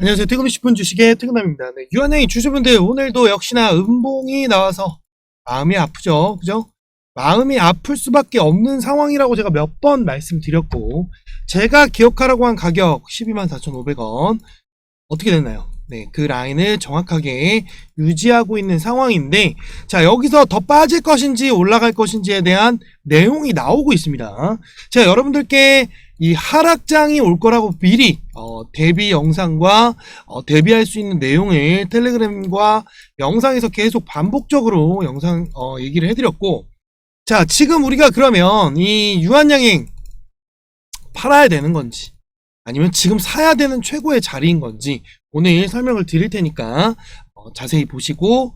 안녕하세요. 퇴근 10분 주식의 퇴근남입니다. 네, 유한양이 주주분들 오늘도 역시나 음봉이 나와서 마음이 아프죠. 그죠? 마음이 아플 수밖에 없는 상황이라고 제가 몇 번 말씀드렸고 제가 기억하라고 한 가격 124,500원 어떻게 됐나요? 네, 그 라인을 정확하게 유지하고 있는 상황인데 자, 여기서 더 빠질 것인지 올라갈 것인지에 대한 내용이 나오고 있습니다. 제가 여러분들께 이 하락장이 올 거라고 미리 어, 대비 영상과 어, 대비할 수 있는 내용을 텔레그램과 영상에서 계속 반복적으로 영상 어, 얘기를 해드렸고 자 지금 우리가 그러면 이 유한양행 팔아야 되는 건지 아니면 지금 사야 되는 최고의 자리인 건지 오늘 설명을 드릴 테니까 어, 자세히 보시고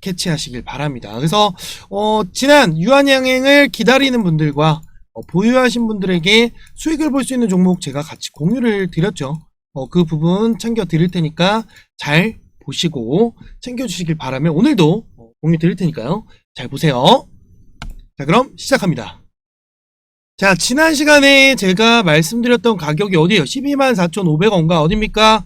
캐치하시길 바랍니다. 그래서 어, 지난 유한양행을 기다리는 분들과 어, 보유하신 분들에게 수익을 볼 수 있는 종목 제가 같이 공유를 드렸죠. 어, 그 부분 챙겨 드릴 테니까 잘 보시고 챙겨 주시길 바라며 오늘도 어, 공유 드릴 테니까요. 잘 보세요. 자, 그럼 시작합니다. 자, 지난 시간에 제가 말씀드렸던 가격이 어디예요? 124,500원가 어딥니까?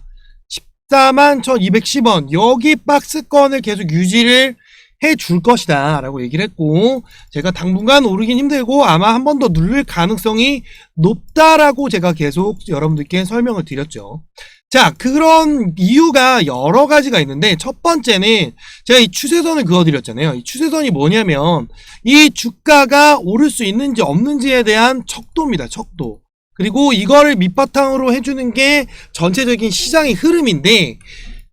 141,210원. 여기 박스권을 계속 유지를 해줄 것이다 라고 얘기를 했고 제가 당분간 오르긴 힘들고 아마 한 번 더 누를 가능성이 높다라고 제가 계속 여러분들께 설명을 드렸죠. 자, 그런 이유가 여러 가지가 있는데 첫 번째는 제가 이 추세선을 그어드렸잖아요. 이 추세선이 뭐냐면 이 주가가 오를 수 있는지 없는지에 대한 척도입니다. 척도. 그리고 이거를 밑바탕으로 해주는 게 전체적인 시장의 흐름인데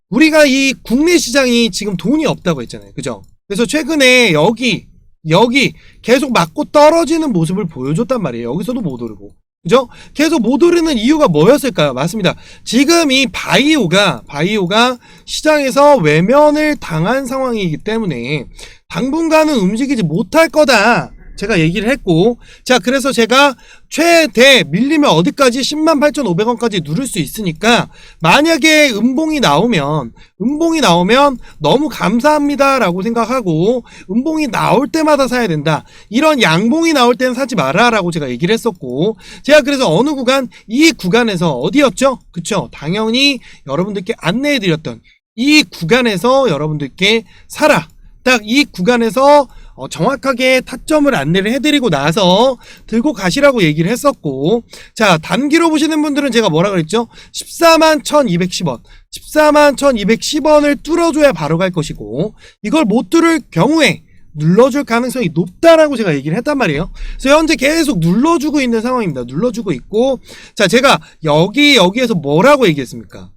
우리가 이 국내 시장이 지금 돈이 없다고 했잖아요. 그죠? 그래서 최근에 여기 여기 계속 맞고 떨어지는 모습을 보여줬단 말이에요. 여기서도 못 오르고. 그죠? 계속 못 오르는 이유가 뭐였을까요? 맞습니다. 지금 이 바이오가, 바이오가 시장에서 외면을 당한 상황이기 때문에 당분간은 움직이지 못할 거다. 제가 얘기를 했고, 자, 그래서 제가 최대 밀리면 어디까지 10만 8,500원까지 누를 수 있으니까, 만약에 음봉이 나오면, 음봉이 나오면 너무 감사합니다라고 생각하고, 음봉이 나올 때마다 사야 된다. 이런 양봉이 나올 때는 사지 마라라고 제가 얘기를 했었고, 제가 그래서 어느 구간, 이 구간에서 어디였죠? 그쵸? 당연히 여러분들께 안내해드렸던 이 구간에서 여러분들께 사라. 딱 이 구간에서 어, 정확하게 타점을 안내를 해드리고 나서 들고 가시라고 얘기를 했었고 자 단기로 보시는 분들은 제가 뭐라 그랬죠 14만 1210원 14만 1210원을 뚫어줘야 바로 갈 것이고 이걸 못 뚫을 경우에 눌러줄 가능성이 높다라고 제가 얘기를 했단 말이에요. 그래서 현재 계속 눌러주고 있는 상황입니다. 눌러주고 있고, 자, 제가 여기, 여기에서 뭐라고 얘기했습니까?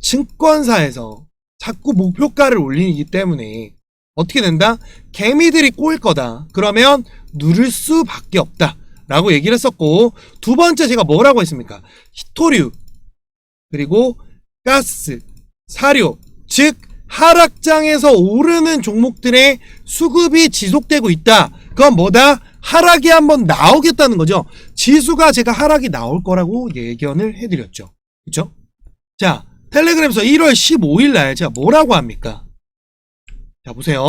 증권사에서 자꾸 목표가를 올리기 때문에 어떻게 된다? 개미들이 꼬일 거다. 그러면 누를 수밖에 없다. 라고 얘기를 했었고, 두 번째 제가 뭐라고 했습니까? 히토류, 그리고 가스, 사료, 즉, 하락장에서 오르는 종목들의 수급이 지속되고 있다. 그건 뭐다? 하락이 한번 나오겠다는 거죠. 지수가 제가 하락이 나올 거라고 예견을 해드렸죠. 그쵸? 자, 텔레그램에서 1월 15일 날 제가 뭐라고 합니까? 자, 보세요.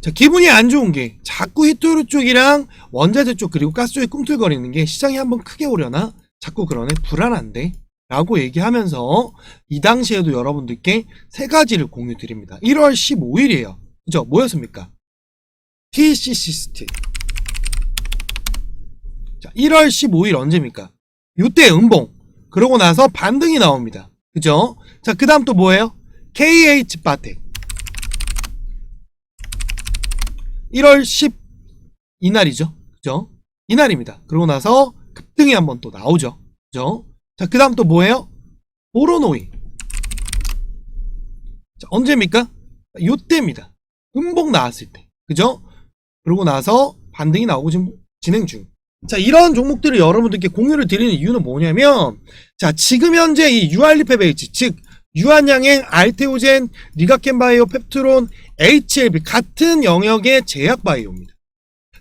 자, 기분이 안 좋은 게 자꾸 히토류 쪽이랑 원자재 쪽 그리고 가스 쪽이 꿈틀거리는 게 시장이 한번 크게 오려나? 자꾸 그러네. 불안한데? 라고 얘기하면서 이 당시에도 여러분들께 세 가지를 공유 드립니다. 1월 15일이에요. 그죠? 뭐였습니까? TC시스트. 자, 1월 15일 언제입니까? 요때 음봉. 그러고 나서 반등이 나옵니다. 그죠? 자, 그 다음 또 뭐예요? KH 바텍. 1월 10 이날이죠. 그죠? 이날입니다. 그러고 나서 급등이 한번 또 나오죠. 그죠? 자, 그 다음 또 뭐예요? 보로노이. 자, 언제입니까? 요때입니다. 음봉 나왔을 때. 그죠? 그러고 나서 반등이 나오고 지금 진행 중. 자, 이런 종목들을 여러분들께 공유를 드리는 이유는 뭐냐면, 자, 지금 현재 이 유알리페베이지, 즉, 유한양행, 알테오젠, 리가켄바이오, 펩트론, HLB 같은 영역의 제약바이오입니다.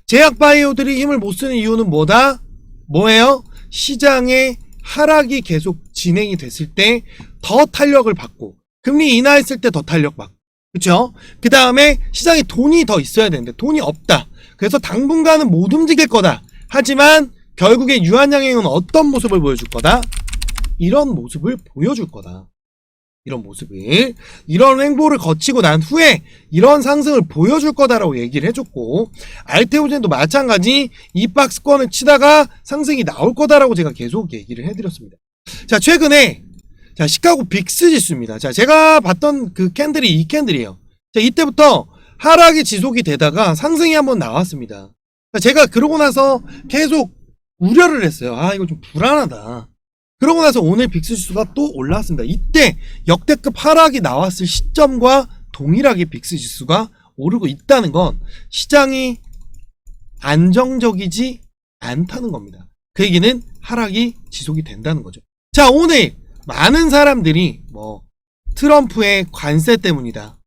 제약바이오들이 힘을 못 쓰는 이유는 뭐다? 뭐예요? 시장의 하락이 계속 진행이 됐을 때 더 탄력을 받고 금리 인하했을 때 더 탄력 받고 그쵸? 그 다음에 시장에 돈이 더 있어야 되는데 돈이 없다. 그래서 당분간은 못 움직일 거다. 하지만 결국에 유한양행은 어떤 모습을 보여줄 거다? 이런 모습을 보여줄 거다. 이런 모습을 이런 행보를 거치고 난 후에 이런 상승을 보여줄 거다라고 얘기를 해줬고 알테오젠도 마찬가지 이 박스권을 치다가 상승이 나올 거다라고 제가 계속 얘기를 해드렸습니다. 자 최근에 자 시카고 빅스 지수입니다. 자 제가 봤던 그 캔들이 이 캔들이에요. 자 이때부터 하락이 지속이 되다가 상승이 한번 나왔습니다. 자, 제가 그러고 나서 계속 우려를 했어요. 아 이거 좀 불안하다. 그러고 나서 오늘 빅스 지수가 또 올라왔습니다. 이때 역대급 하락이 나왔을 시점과 동일하게 빅스 지수가 오르고 있다는 건 시장이 안정적이지 않다는 겁니다. 그 얘기는 하락이 지속이 된다는 거죠. 자, 오늘 많은 사람들이 뭐 트럼프의 관세 때문이다.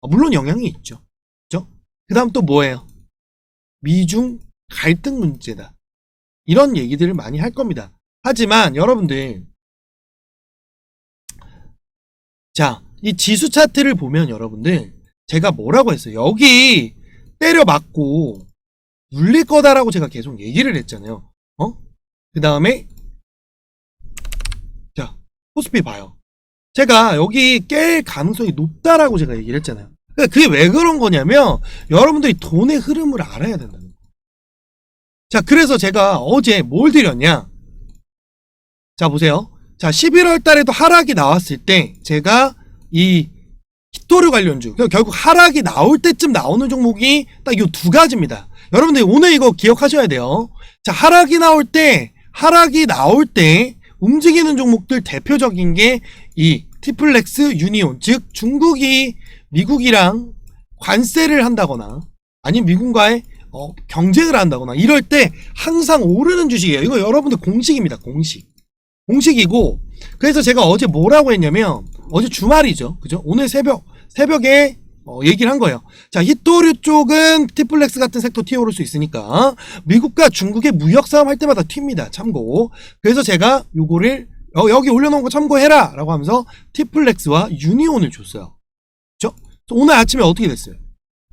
어, 물론 영향이 있죠. 그죠? 그 다음 또 뭐예요? 미중 갈등 문제다. 이런 얘기들을 많이 할 겁니다. 하지만 여러분들 자, 이 지수 차트를 보면 여러분들 제가 뭐라고 했어요? 여기 때려 맞고 눌릴 거다라고 제가 계속 얘기를 했잖아요. 어? 그 다음에 자, 코스피 봐요. 제가 여기 깰 가능성이 높다라고 제가 얘기를 했잖아요. 그러니까 그게 왜 그런 거냐면 여러분들이 돈의 흐름을 알아야 된다는 거예요. 자, 그래서 제가 어제 뭘 드렸냐? 자, 보세요. 자, 11월 달에도 하락이 나왔을 때, 제가 이 히토류 관련주, 결국 하락이 나올 때쯤 나오는 종목이 딱 이 두 가지입니다. 여러분들 오늘 이거 기억하셔야 돼요. 자, 하락이 나올 때, 하락이 나올 때 움직이는 종목들 대표적인 게 이 티플렉스 유니온, 즉 중국이 미국이랑 관세를 한다거나 아니면 미국과의 어, 경쟁을 한다거나 이럴 때 항상 오르는 주식이에요. 이거 여러분들 공식입니다. 공식. 공식이고 그래서 제가 어제 뭐라고 했냐면 어제 주말이죠. 그죠? 오늘 새벽 새벽에 어, 얘기를 한 거예요. 자, 히토류 쪽은 티플렉스 같은 섹터 튀어오를 수 있으니까 미국과 중국의 무역 싸움 할 때마다 튑니다. 참고. 그래서 제가 요거를 어, 여기 올려놓은 거 참고해라 라고 하면서 티플렉스와 유니온을 줬어요. 그죠? 오늘 아침에 어떻게 됐어요?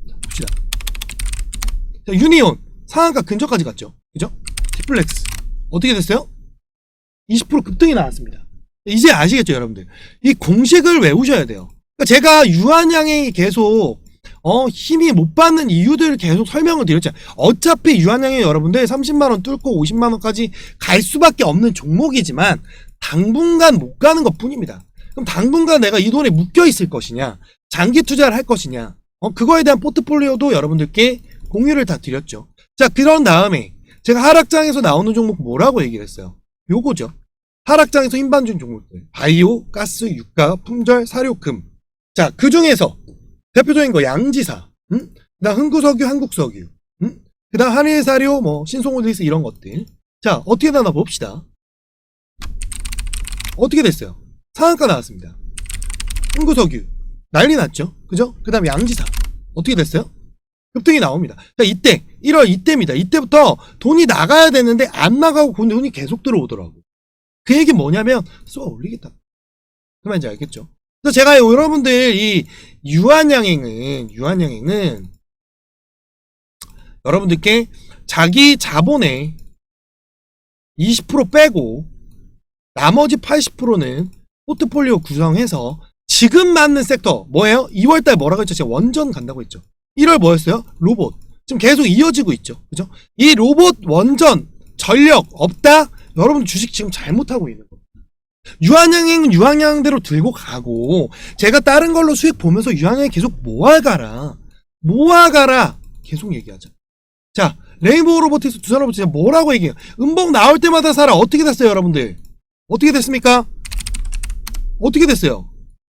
자, 봅시다. 자, 유니온 상한가 근처까지 갔죠. 그죠? 티플렉스 어떻게 됐어요? 20% 급등이 나왔습니다. 이제 아시겠죠, 여러분들? 이 공식을 외우셔야 돼요. 그러니까 제가 유한양이 계속 어, 힘이 못 받는 이유들을 계속 설명을 드렸잖아요. 어차피 유한양이 여러분들 30만원 뚫고 50만원까지 갈 수밖에 없는 종목이지만 당분간 못 가는 것 뿐입니다. 그럼 당분간 내가 이 돈에 묶여 있을 것이냐, 장기 투자를 할 것이냐, 어, 그거에 대한 포트폴리오도 여러분들께 공유를 다 드렸죠. 자, 그런 다음에 제가 하락장에서 나오는 종목 뭐라고 얘기를 했어요? 요거죠. 하락장에서 힘반준 종목들. 바이오, 가스, 유가, 품절, 사료, 금. 자, 그 중에서 대표적인 거 양지사, 응? 그다음 흥구석유, 한국석유, 응? 그다음 한일사료, 뭐 신송홀리스 이런 것들. 자, 어떻게 나나 봅시다. 어떻게 됐어요? 상한가 나왔습니다. 흥구석유 난리 났죠, 그죠? 그다음 양지사 어떻게 됐어요? 급등이 나옵니다. 자, 이때 1월 이때입니다. 이때부터 돈이 나가야 되는데 안 나가고 그 돈이 계속 들어오더라고. 그 얘기 뭐냐면 쏘아 올리겠다. 그 말인지 알겠죠? 그래서 제가 여러분들 이 유한양행은 유한양행은 여러분들께 자기 자본의 20% 빼고 나머지 80%는 포트폴리오 구성해서 지금 맞는 섹터 뭐예요? 2월달 뭐라고 했죠? 제가 원전 간다고 했죠. 1월 뭐였어요? 로봇. 지금 계속 이어지고 있죠. 그죠? 이 로봇 원전 전력 없다? 여러분 주식 지금 잘못하고 있는 겁니다. 유한양행은 유한양대로 들고 가고 제가 다른 걸로 수익 보면서 유한양행 계속 모아가라. 모아가라. 계속 얘기하자. 자, 레인보우 로보트에서 두산 제가 뭐라고 얘기해요? 음봉 나올 때마다 사라. 어떻게 됐어요, 여러분들? 어떻게 됐습니까? 어떻게 됐어요?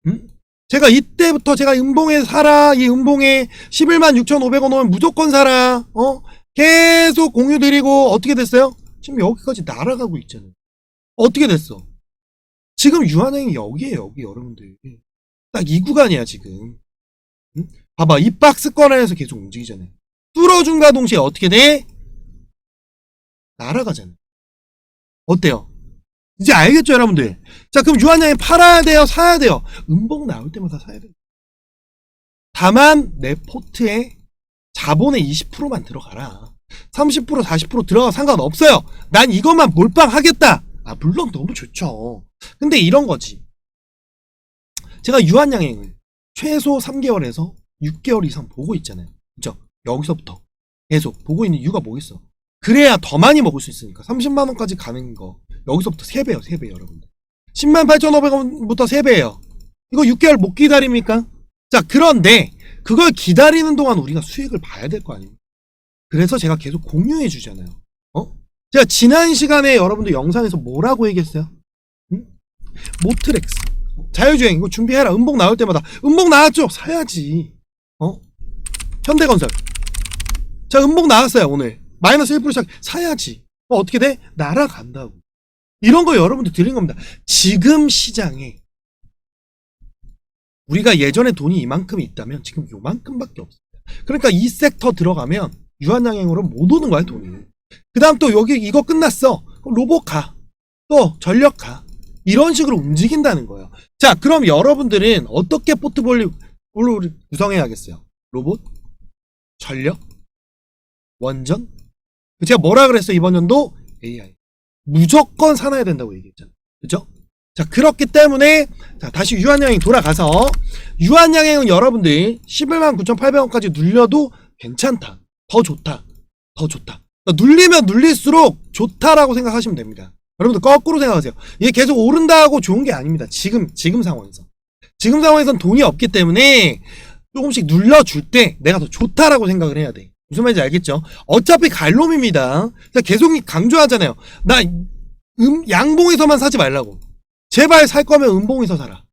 음? 제가 이때부터 제가 음봉에 사라, 이 음봉에 11만 6,500원 오면 무조건 사라, 어? 계속 공유 드리고, 어떻게 됐어요? 지금 여기까지 날아가고 있잖아요. 어떻게 됐어? 지금 유한행이 여기에 여기, 여러분들. 딱 이 구간이야, 지금. 응? 봐봐, 이 박스권 안에서 계속 움직이잖아요. 뚫어준과 동시에 어떻게 돼? 날아가잖아요. 어때요? 이제 알겠죠, 여러분들? 자, 그럼 유한양이 팔아야 돼요? 사야 돼요? 음봉 나올 때마다 사야 돼요. 다만, 내 포트에 자본의 20%만 들어가라. 30% 40% 들어가 상관없어요. 난 이것만 몰빵하겠다. 아 물론 너무 좋죠. 근데 이런 거지. 제가 유한양행을 최소 3개월에서 6개월 이상 보고 있잖아요. 그죠? 여기서부터 계속 보고 있는 이유가 뭐겠어? 그래야 더 많이 먹을 수 있으니까 30만 원까지 가는 거 여기서부터 3배요, 3배 여러분들. 10만 8,500원부터 3배예요. 이거 6개월 못 기다립니까? 자, 그런데 그걸 기다리는 동안 우리가 수익을 봐야 될 거 아닙니까? 그래서 제가 계속 공유해 주잖아요. 어? 제가 지난 시간에 여러분들 영상에서 뭐라고 얘기했어요? 응? 모트렉스. 자율주행 이거 준비해라. 음봉 나올 때마다 음봉 나왔죠? 사야지. 어? 현대건설. 자, 음봉 나왔어요, 오늘. 마이너스 1% 시작. 사야지. 어, 어떻게 돼? 날아간다고. 이런 거 여러분들 드린 겁니다. 지금 시장에 우리가 예전에 돈이 이만큼 있다면 지금 요만큼밖에 없습니다. 그러니까 이 섹터 들어가면 유한양행으로 못 오는 거야, 돈이. 그 다음 또 여기 이거 끝났어. 로봇 가. 또 전력 가. 이런 식으로 움직인다는 거예요. 자, 그럼 여러분들은 어떻게 포트폴리오를 구성해야겠어요? 로봇? 전력? 원전? 제가 뭐라 그랬어요, 이번 연도? AI. 무조건 사놔야 된다고 얘기했잖아요. 그죠? 자, 그렇기 때문에, 자, 다시 유한양행 돌아가서, 유한양행은 여러분들 11만 9,800원까지 눌려도 괜찮다. 더 좋다. 더 좋다. 그러니까 눌리면 눌릴수록 좋다라고 생각하시면 됩니다. 여러분들 거꾸로 생각하세요. 이게 계속 오른다고 좋은 게 아닙니다. 지금, 지금 상황에서. 지금 상황에선 돈이 없기 때문에 조금씩 눌러줄 때 내가 더 좋다라고 생각을 해야 돼. 무슨 말인지 알겠죠? 어차피 갈놈입니다. 제가 계속 강조하잖아요. 나 음, 양봉에서만 사지 말라고. 제발 살 거면 음봉에서 사라.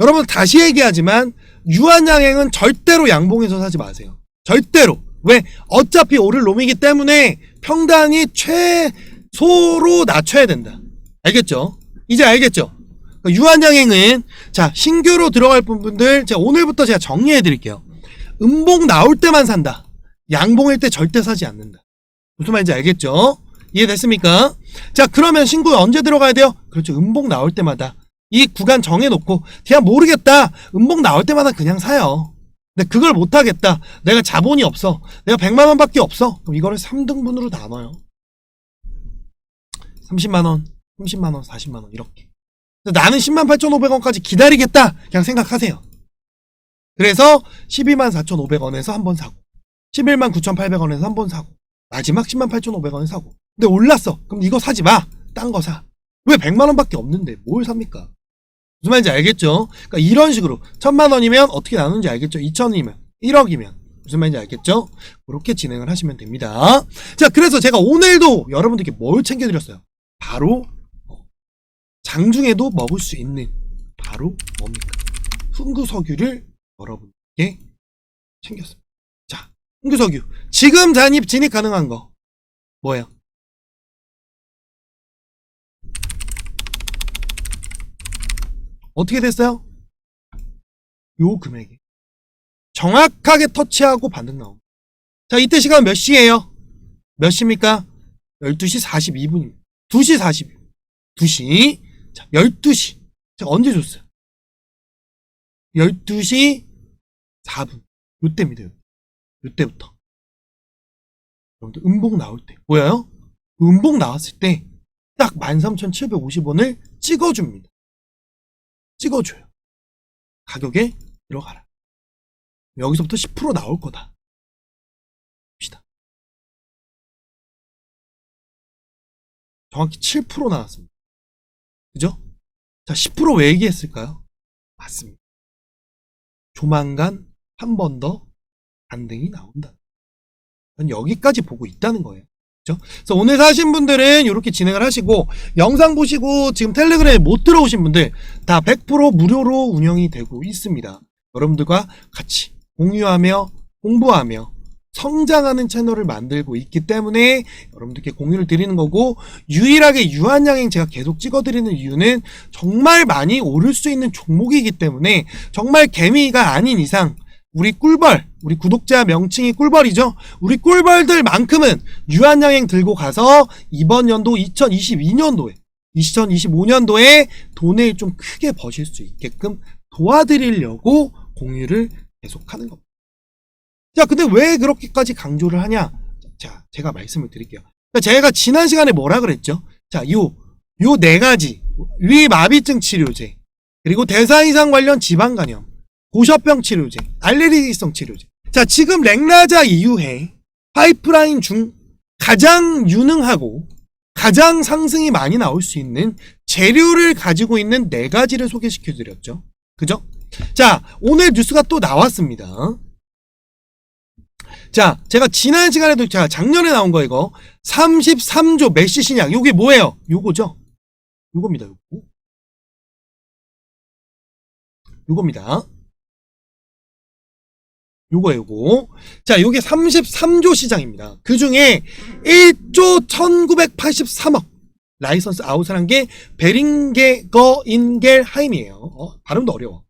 여러분 다시 얘기하지만 유한양행은 절대로 양봉에서 사지 마세요. 절대로. 왜? 어차피 오를 놈이기 때문에 평단이 최소로 낮춰야 된다. 알겠죠? 이제 알겠죠? 그러니까 유한양행은 자 신규로 들어갈 분들 제가 오늘부터 제가 정리해 드릴게요. 음봉 나올 때만 산다. 양봉일 때 절대 사지 않는다. 무슨 말인지 알겠죠? 이해됐습니까? 자, 그러면 신고 언제 들어가야 돼요? 그렇죠. 음봉 나올 때마다. 이 구간 정해놓고, 그냥 모르겠다. 음봉 나올 때마다 그냥 사요. 근데 그걸 못하겠다. 내가 자본이 없어. 내가 100만 원 밖에 없어. 그럼 이거를 3등분으로 나눠요. 30만 원, 30만 원, 40만 원, 이렇게. 근데 나는 10만 8,500원까지 기다리겠다. 그냥 생각하세요. 그래서 12만 4,500원에서 한 번 사고. 11만 9,800원에서 한 번 사고 마지막 10만 8,500원에 사고 근데 올랐어 그럼 이거 사지 마 딴 거 사 왜 100만 원밖에 없는데 뭘 삽니까 무슨 말인지 알겠죠? 그러니까 이런 식으로 1000만 원이면 어떻게 나누는지 알겠죠? 2천이면 1억이면 무슨 말인지 알겠죠? 그렇게 진행을 하시면 됩니다. 자 그래서 제가 오늘도 여러분들께 뭘 챙겨드렸어요? 바로 어, 장중에도 먹을 수 있는 바로 뭡니까? 흥구석유를 여러분께 챙겼습니다. 흥규석유. 지금 잔입 진입 가능한 거 뭐예요? 어떻게 됐어요? 요 금액이 정확하게 터치하고 반등 나옵니다. 자 이때 시간 몇 시예요? 몇 시입니까? 12시 42분입니다. 2시 40분 2시 자 12시 제가 언제 줬어요? 12시 4분 요때입니다. 요. 요때부터. 여러분들, 음봉 나올 때. 보여요? 음봉 나왔을 때, 딱 13,750원을 찍어줍니다. 찍어줘요. 가격에 들어가라. 여기서부터 10% 나올 거다. 봅시다. 정확히 7% 나왔습니다. 그죠? 자, 10%왜 얘기했을까요? 맞습니다. 조만간 한 번 더 반등이 나온다. 전 여기까지 보고 있다는 거예요. 그래서 오늘 사신 분들은 이렇게 진행을 하시고 영상 보시고 지금 텔레그램에 못 들어오신 분들 다 100% 무료로 운영이 되고 있습니다. 여러분들과 같이 공유하며 공부하며 성장하는 채널을 만들고 있기 때문에 여러분들께 공유를 드리는 거고 유일하게 유한양행 제가 계속 찍어드리는 이유는 정말 많이 오를 수 있는 종목이기 때문에 정말 개미가 아닌 이상 우리 꿀벌, 우리 구독자 명칭이 꿀벌이죠. 우리 꿀벌들만큼은 유한양행 들고 가서 이번 연도 2022년도에 2025년도에 돈을 좀 크게 버실 수 있게끔 도와드리려고 공유를 계속하는 겁니다. 자, 근데 왜 그렇게까지 강조를 하냐? 자, 제가 말씀을 드릴게요. 그러니까 제가 지난 시간에 뭐라 그랬죠? 자, 요, 요 네 가지. 위 마비증 치료제. 그리고 대사 이상 관련 지방 간염. 고셔병 치료제. 알레르기성 치료제. 자, 지금 렉라자 이후에 파이프라인 중 가장 유능하고 가장 상승이 많이 나올 수 있는 재료를 가지고 있는 네 가지를 소개시켜 드렸죠. 그죠? 자, 오늘 뉴스가 또 나왔습니다. 자, 제가 지난 시간에도 제가 작년에 나온 거 이거 33조 메시 신약 요게 뭐예요? 요거죠? 요겁니다. 요거. 요겁니다. 요거 요거. 자, 요게 33조 시장입니다. 그 중에 1조 1983억 라이선스 아웃을 한 게 베링게거 인겔 하임이에요. 어, 발음도 어려워.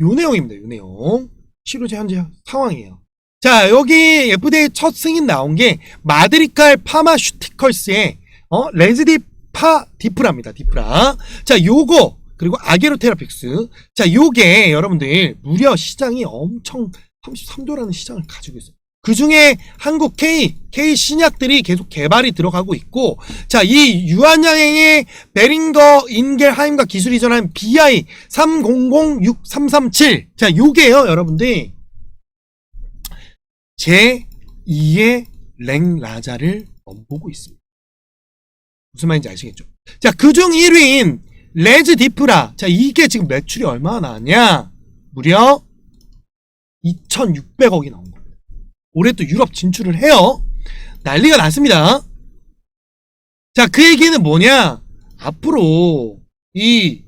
요 내용입니다. 요 내용. 치료제 현재 상황이에요. 자, 여기 FDA 첫 승인 나온 게 마드리칼 파마슈티컬스의 어, 레즈디 파 디프라입니다. 디프라. 자, 요거 그리고 아게로 테라픽스. 자, 요게 여러분들 무려 시장이 엄청 33조라는 시장을 가지고 있어요. 그 중에 한국 K, K 신약들이 계속 개발이 들어가고 있고, 자, 이 유한양행의 베링거 인겔하임과 기술 이 전한 BI 3006-337. 자, 요게요, 여러분들. 제 2의 랭라자를 넘보고 있습니다. 무슨 말인지 아시겠죠? 자, 그 중 1위인 레즈 디프라. 자, 이게 지금 매출이 얼마나 나왔냐? 무려 2,600억이 나온 겁니다. 올해 또 유럽 진출을 해요. 난리가 났습니다. 자, 그 얘기는 뭐냐? 앞으로 이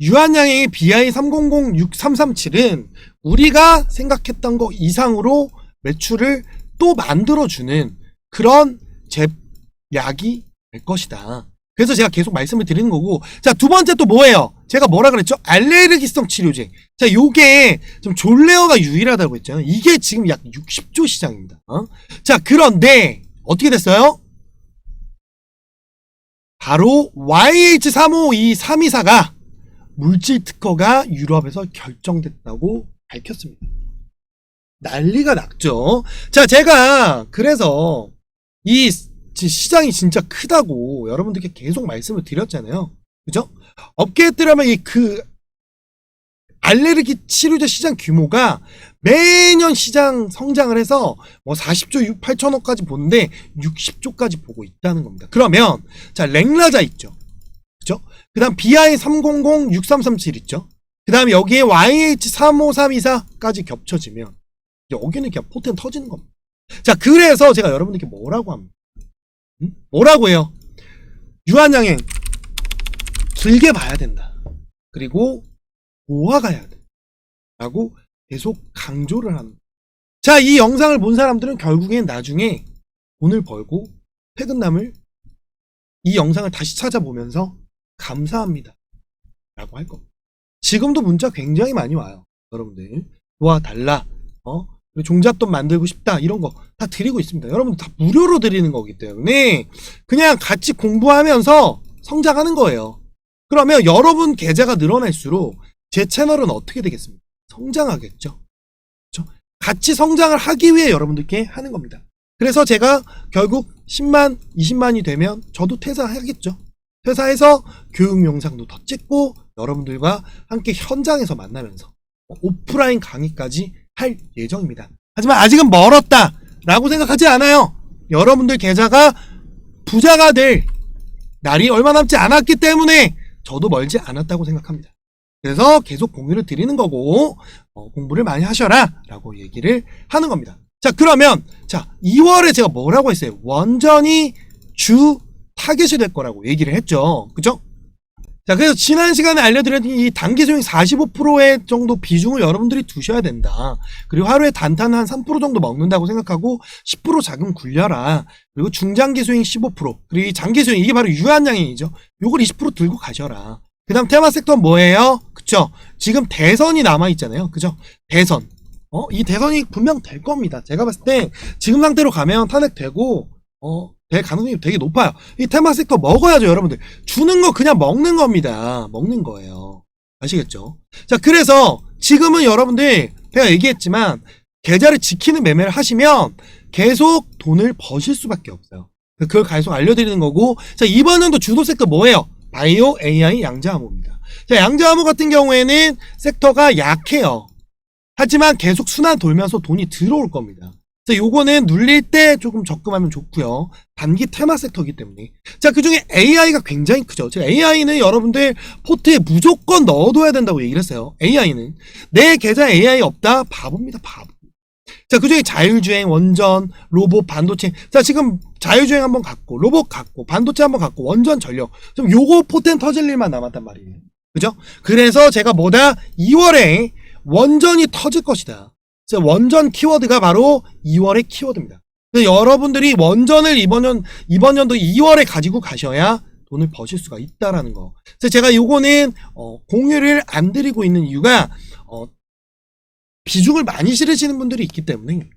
유한양의 BI 3006-337은 우리가 생각했던 거 이상으로 매출을 또 만들어주는 그런 제 약이 될 것이다. 그래서 제가 계속 말씀을 드리는 거고. 자, 두 번째 또 뭐예요? 제가 뭐라 그랬죠? 알레르기성 치료제. 자, 요게 좀 졸레어가 유일하다고 했잖아요. 이게 지금 약 60조 시장입니다. 어? 자, 그런데 어떻게 됐어요? 바로 YH352-324가 물질 특허가 유럽에서 결정됐다고 밝혔습니다. 난리가 났죠. 자, 제가 그래서 이 지- 시장이 진짜 크다고 여러분들께 계속 말씀을 드렸잖아요. 그죠? 업계들하면 이그 알레르기 치료제 시장 규모가 매년 시장 성장을 해서 뭐 40조 6, 8천억까지 보는데 60조까지 보고 있다는 겁니다. 그러면 자 랭라자 있죠. 그죠? 그 다음 BI 300 6337 있죠. 그 다음에 여기에 YH 35324까지 겹쳐지면 여기는 그냥 포텐 터지는 겁니다. 자 그래서 제가 여러분들께 뭐라고 합니다. 음? 뭐라고 해요? 유한양행 길게 봐야 된다. 그리고 모아가야 돼. 라고 계속 강조를 합니다. 자, 이 영상을 본 사람들은 결국엔 나중에 돈을 벌고 퇴근남을 이 영상을 다시 찾아보면서 감사합니다. 라고 할 겁니다. 지금도 문자 굉장히 많이 와요. 여러분들. 도와달라. 어? 종잣돈 만들고 싶다. 이런 거 다 드리고 있습니다. 여러분 다 무료로 드리는 거기 때문에 그냥 같이 공부하면서 성장하는 거예요. 그러면 여러분 계좌가 늘어날수록 제 채널은 어떻게 되겠습니까? 성장하겠죠. 그렇죠? 같이 성장을 하기 위해 여러분들께 하는 겁니다. 그래서 제가 결국 10만, 20만이 되면 저도 퇴사하겠죠. 퇴사해서 교육 영상도 더 찍고 여러분들과 함께 현장에서 만나면서 오프라인 강의까지 할 예정입니다. 하지만 아직은 멀었다 라고 생각하지 않아요. 여러분들 계좌가 부자가 될 날이 얼마 남지 않았기 때문에 저도 멀지 않았다고 생각합니다. 그래서 계속 공유를 드리는 거고 어, 공부를 많이 하셔라 라고 얘기를 하는 겁니다. 자 그러면 자 2월에 제가 뭐라고 했어요? 완전히 주 타겟이 될 거라고 얘기를 했죠. 그죠? 자 그래서 지난 시간에 알려드렸던 이 단기 수익 45%의 정도 비중을 여러분들이 두셔야 된다. 그리고 하루에 단탄 한3% 정도 먹는다고 생각하고 10% 자금 굴려라. 그리고 중장기 수익 15% 그리고 이 장기 수익 이게 바로 유한양행이죠. 요걸 20% 들고 가셔라. 그 다음 테마 섹터는 뭐예요? 그쵸? 지금 대선이 남아 있잖아요. 그죠? 대선. 어, 이 대선이 분명 될 겁니다. 제가 봤을 때 지금 상태로 가면 탄핵되고, 어, 될 가능성이 되게 높아요. 이 테마 섹터 먹어야죠, 여러분들. 주는 거 그냥 먹는 겁니다. 먹는 거예요. 아시겠죠? 자, 그래서 지금은 여러분들, 제가 얘기했지만, 계좌를 지키는 매매를 하시면 계속 돈을 버실 수밖에 없어요. 그걸 계속 알려드리는 거고, 자, 이번 연도 주도 섹터 뭐예요? 바이오, AI, 양자암호입니다. 자, 양자암호 같은 경우에는 섹터가 약해요. 하지만 계속 순환 돌면서 돈이 들어올 겁니다. 자, 요거는 눌릴 때 조금 적금하면 좋고요. 단기 테마 섹터이기 때문에. 자, 그 중에 AI가 굉장히 크죠. 제가 AI는 여러분들 포트에 무조건 넣어둬야 된다고 얘기를 했어요. AI는. 내 계좌에 AI 없다? 바보입니다, 바보. 자, 그 중에 자율주행, 원전, 로봇, 반도체. 자, 지금 자율주행 한번 갖고, 로봇 갖고, 반도체 한번 갖고, 원전 전력. 좀 요거 포텐 터질 일만 남았단 말이에요. 그죠? 그래서 제가 뭐다? 2월에 원전이 터질 것이다. 원전 키워드가 바로 2월의 키워드입니다. 여러분들이 원전을 이번 년, 이번 연도 2월에 가지고 가셔야 돈을 버실 수가 있다라는 거. 그래서 제가 요거는, 어, 공유를 안 드리고 있는 이유가, 어, 비중을 많이 실으시는 분들이 있기 때문에.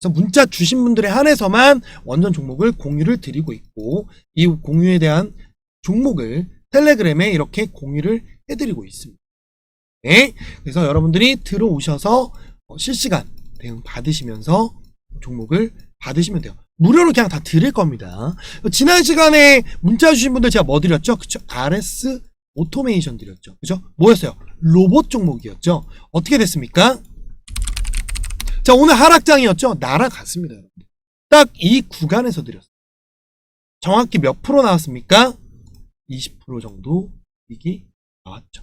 그래서 문자 주신 분들에 한해서만 원전 종목을 공유를 드리고 있고, 이 공유에 대한 종목을 텔레그램에 이렇게 공유를 해드리고 있습니다. 네. 그래서 여러분들이 들어오셔서 어, 실시간 대응 받으시면서 종목을 받으시면 돼요. 무료로 그냥 다 드릴 겁니다. 지난 시간에 문자 주신 분들 제가 뭐 드렸죠? 그쵸? RS 오토메이션 드렸죠. 그죠? 뭐였어요? 로봇 종목이었죠. 어떻게 됐습니까? 자, 오늘 하락장이었죠? 날아갔습니다. 딱 이 구간에서 드렸어요. 정확히 몇 프로 나왔습니까? 20% 정도 이익이 나왔죠.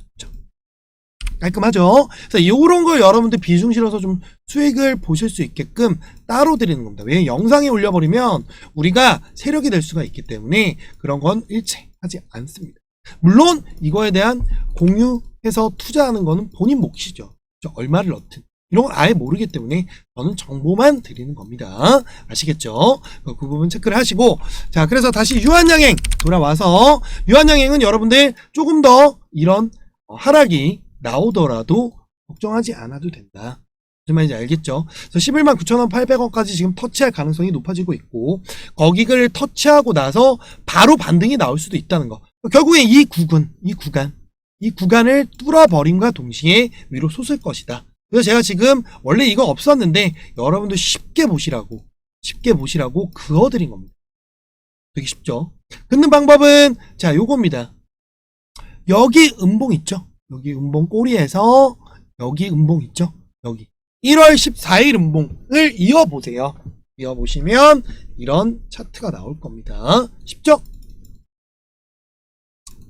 깔끔하죠? 그래서 이런 걸 여러분들 비중 실어서 좀 수익을 보실 수 있게끔 따로 드리는 겁니다. 왜 영상에 올려버리면 우리가 세력이 될 수가 있기 때문에 그런 건 일체 하지 않습니다. 물론 이거에 대한 공유해서 투자하는 거는 본인 몫이죠. 그죠? 얼마를 넣든. 이런 건 아예 모르기 때문에 저는 정보만 드리는 겁니다. 아시겠죠? 그 부분 체크를 하시고 자 그래서 다시 유한양행 돌아와서 유한양행은 여러분들 조금 더 이런 어, 하락이 나오더라도 걱정하지 않아도 된다. 무슨 말인지 알겠죠? 그래서 11만 9천원 800원까지 지금 터치할 가능성이 높아지고 있고 거기를 터치하고 나서 바로 반등이 나올 수도 있다는 거. 결국에 이 구간, 이 구간, 이 구간을 뚫어버림과 동시에 위로 솟을 것이다. 그래서 제가 지금 원래 이거 없었는데 여러분들 쉽게 보시라고 쉽게 보시라고 그어드린 겁니다. 되게 쉽죠? 긋는 방법은 자 요겁니다. 여기 음봉 있죠? 여기 음봉 꼬리에서 여기 음봉 있죠? 여기 1월 14일 음봉을 이어보세요. 이어보시면 이런 차트가 나올 겁니다. 쉽죠?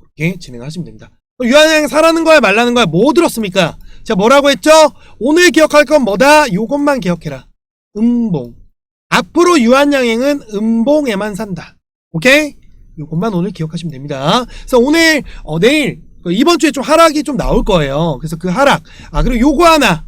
이렇게 진행하시면 됩니다. 유한양 사라는 거야 말라는 거야 뭐 들었습니까? 자 뭐라고 했죠? 오늘 기억할 건 뭐다? 요것만 기억해라. 음봉. 앞으로 유한양행은 음봉에만 산다. 오케이? 요것만 오늘 기억하시면 됩니다. 그래서 오늘 어, 내일 그 이번 주에 좀 하락이 좀 나올 거예요. 그래서 그 하락. 아 그리고 요거 하나.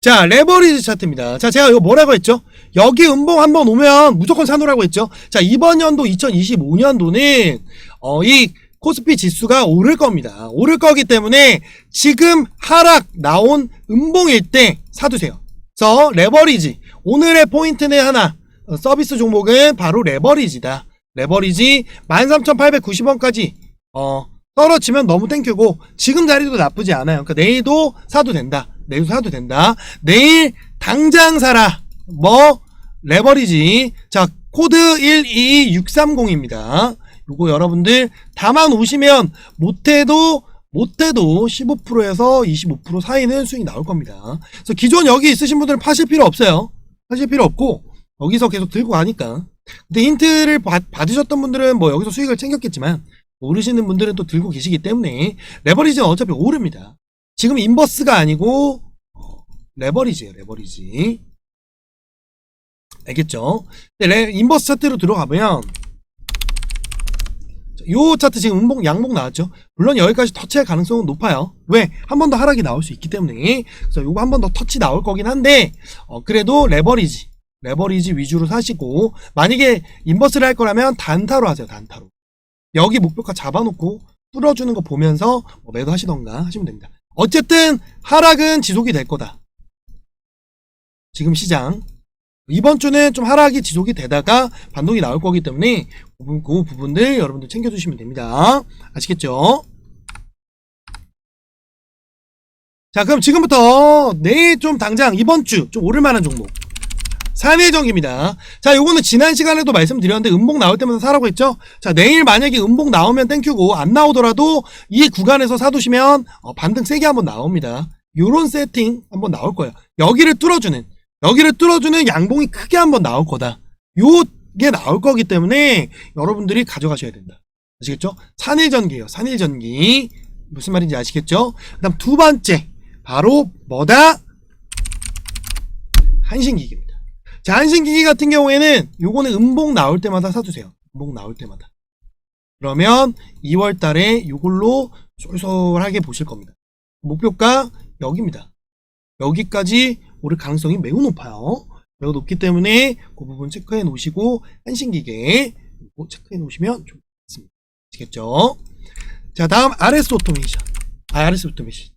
자 레버리지 차트입니다. 자 제가 이거 뭐라고 했죠? 여기 음봉 한번 오면 무조건 사놓으라고 했죠. 자 이번 연도 2025년도는 어, 이 코스피 지수가 오를 겁니다. 오를 거기 때문에 지금 하락 나온 음봉일 때 사두세요. 그래서 레버리지 오늘의 포인트는 하나 어, 서비스 종목은 바로 레버리지다. 레버리지 13,890원까지 어, 떨어지면 너무 땡큐고 지금 자리도 나쁘지 않아요. 그러니까 내일도 사도 된다. 내일도 사도 된다. 내일 당장 사라. 뭐 레버리지 자 코드 122630입니다. 요거 여러분들 다만 오시면 못해도 못해도 15%에서 25% 사이는 수익 나올 겁니다. 그래서 기존 여기 있으신 분들은 파실 필요 없어요. 파실 필요 없고 여기서 계속 들고 가니까. 근데 힌트를 받, 받으셨던 분들은 뭐 여기서 수익을 챙겼겠지만 모르시는 분들은 또 들고 계시기 때문에 레버리지는 어차피 오릅니다. 지금 인버스가 아니고 어, 레버리지예요. 레버리지. 알겠죠? 근데 레, 인버스 차트로 들어가면 요 차트 지금 음봉 양봉 나왔죠. 물론 여기까지 터치할 가능성은 높아요. 왜? 한 번 더 하락이 나올 수 있기 때문에. 그래서 요거 한 번 더 터치 나올 거긴 한데 어, 그래도 레버리지 레버리지 위주로 사시고 만약에 인버스를 할 거라면 단타로 하세요. 단타로. 여기 목표가 잡아놓고 뚫어주는 거 보면서 뭐 매도하시던가 하시면 됩니다. 어쨌든 하락은 지속이 될 거다. 지금 시장 이번 주는 좀 하락이 지속이 되다가 반동이 나올 거기 때문에 그그 부분들 여러분들 챙겨주시면 됩니다. 아시겠죠? 자, 그럼 지금부터 내일 좀 당장 이번 주 좀 오를 만한 종목. 산일전기입니다. 자, 요거는 지난 시간에도 말씀드렸는데 음봉 나올 때마다 사라고 했죠? 자, 내일 만약에 음봉 나오면 땡큐고 안 나오더라도 이 구간에서 사두시면 어, 반등 세게 한번 나옵니다. 요런 세팅 한번 나올 거예요. 여기를 뚫어주는 여기를 뚫어주는 양봉이 크게 한번 나올 거다. 요게 나올 거기 때문에 여러분들이 가져가셔야 된다. 아시겠죠? 산일전기예요. 산일전기. 무슨 말인지 아시겠죠? 그다음 두 번째 바로 뭐다? 한신기기입니다. 자, 한신기기 같은 경우에는 요거는 음봉 나올 때마다 사두세요. 음봉 나올 때마다. 그러면 2월 달에 요걸로 쏠쏠하게 보실 겁니다. 목표가 여기입니다. 여기까지 오를 가능성이 매우 높아요. 매우 높기 때문에 그 부분 체크해 놓으시고 한신기계 체크해 놓으시면 좋겠습니다. 아시겠죠? 자, 다음 RS 오토메이션. 아, RS 오토메이션.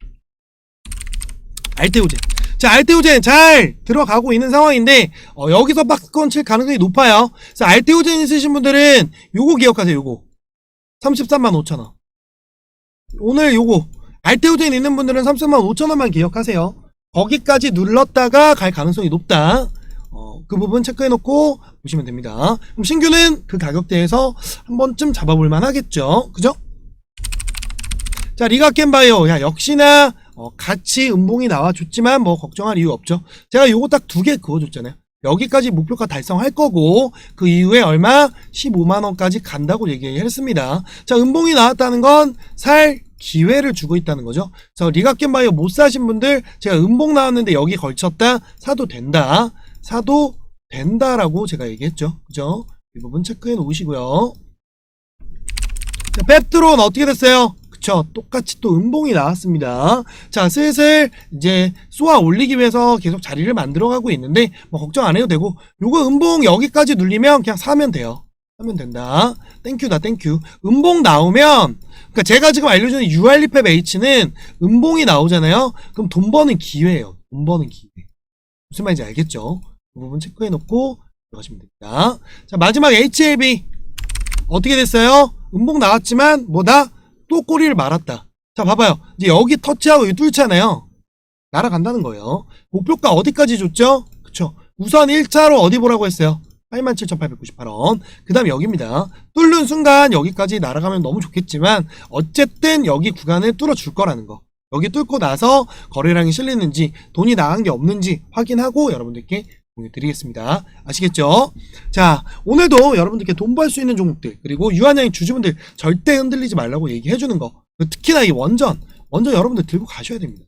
알테오젠. 자, 알테오젠 잘 들어가고 있는 상황인데 어, 여기서 박스권 칠 가능성이 높아요. 그래서 알테오젠 있으신 분들은 요거 기억하세요. 요거 33만 5천 원. 오늘 요거 알테오젠 있는 분들은 33만 5천 원만 기억하세요. 거기까지 눌렀다가 갈 가능성이 높다. 어, 그 부분 체크해놓고 보시면 됩니다. 그럼 신규는 그 가격대에서 한 번쯤 잡아볼 만하겠죠. 그죠? 자, 리가켄바이오. 야, 역시나 어, 같이 음봉이 나와줬지만 뭐 걱정할 이유 없죠. 제가 요거 딱 두 개 그어줬잖아요. 여기까지 목표가 달성할 거고 그 이후에 얼마 15만 원까지 간다고 얘기했습니다. 자, 음봉이 나왔다는 건 살 기회를 주고 있다는 거죠. 그래서 리가켄바이오 못 사신 분들 제가 음봉 나왔는데 여기 걸쳤다 사도 된다. 사도 된다라고 제가 얘기했죠. 그죠? 이 부분 체크해 놓으시고요. 자, 펩트론 어떻게 됐어요? 그쵸. 똑같이 또 음봉이 나왔습니다. 자, 슬슬 이제 쏘아 올리기 위해서 계속 자리를 만들어 가고 있는데, 뭐 걱정 안 해도 되고, 요거 음봉 여기까지 눌리면 그냥 사면 돼요. 사면 된다. 땡큐다, 땡큐. 음봉 나오면, 그니까 제가 지금 알려주는 UR리팹 H는 음봉이 나오잖아요? 그럼 돈 버는 기회예요. 돈 버는 기회. 무슨 말인지 알겠죠? 그 부분 체크해 놓고 들어가시면 됩니다. 자, 마지막 HLB. 어떻게 됐어요? 음봉 나왔지만, 뭐다? 또 꼬리를 말았다. 자, 봐봐요. 이제 여기 터치하고 여기 뚫잖아요. 날아간다는 거예요. 목표가 어디까지 줬죠? 그쵸. 우선 1차로 어디 보라고 했어요? 87,898원. 그 다음에 여기입니다. 뚫는 순간 여기까지 날아가면 너무 좋겠지만, 어쨌든 여기 구간을 뚫어줄 거라는 거. 여기 뚫고 나서 거래량이 실리는지, 돈이 나간 게 없는지 확인하고 여러분들께 드리겠습니다. 아시겠죠? 자, 오늘도 여러분들께 돈 벌 수 있는 종목들, 그리고 유한양의 주주분들 절대 흔들리지 말라고 얘기해주는 거. 특히나 이 원전, 원전 여러분들 들고 가셔야 됩니다.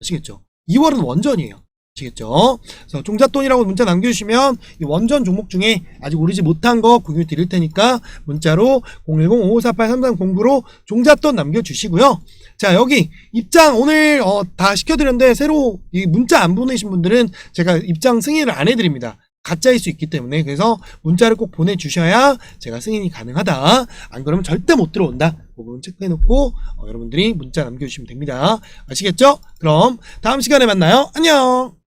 아시겠죠? 2월은 원전이에요. 아시겠죠? 그래서 종잣돈이라고 문자 남겨주시면 이 원전 종목 중에 아직 오르지 못한 거 공유 드릴 테니까 문자로 010-5548-3309로 종잣돈 남겨주시고요. 자, 여기 입장 오늘 어, 다 시켜드렸는데 새로 이 문자 안 보내신 분들은 제가 입장 승인을 안 해드립니다. 가짜일 수 있기 때문에 그래서 문자를 꼭 보내주셔야 제가 승인이 가능하다. 안 그러면 절대 못 들어온다. 그 부분 체크해놓고 어, 여러분들이 문자 남겨주시면 됩니다. 아시겠죠? 그럼 다음 시간에 만나요. 안녕.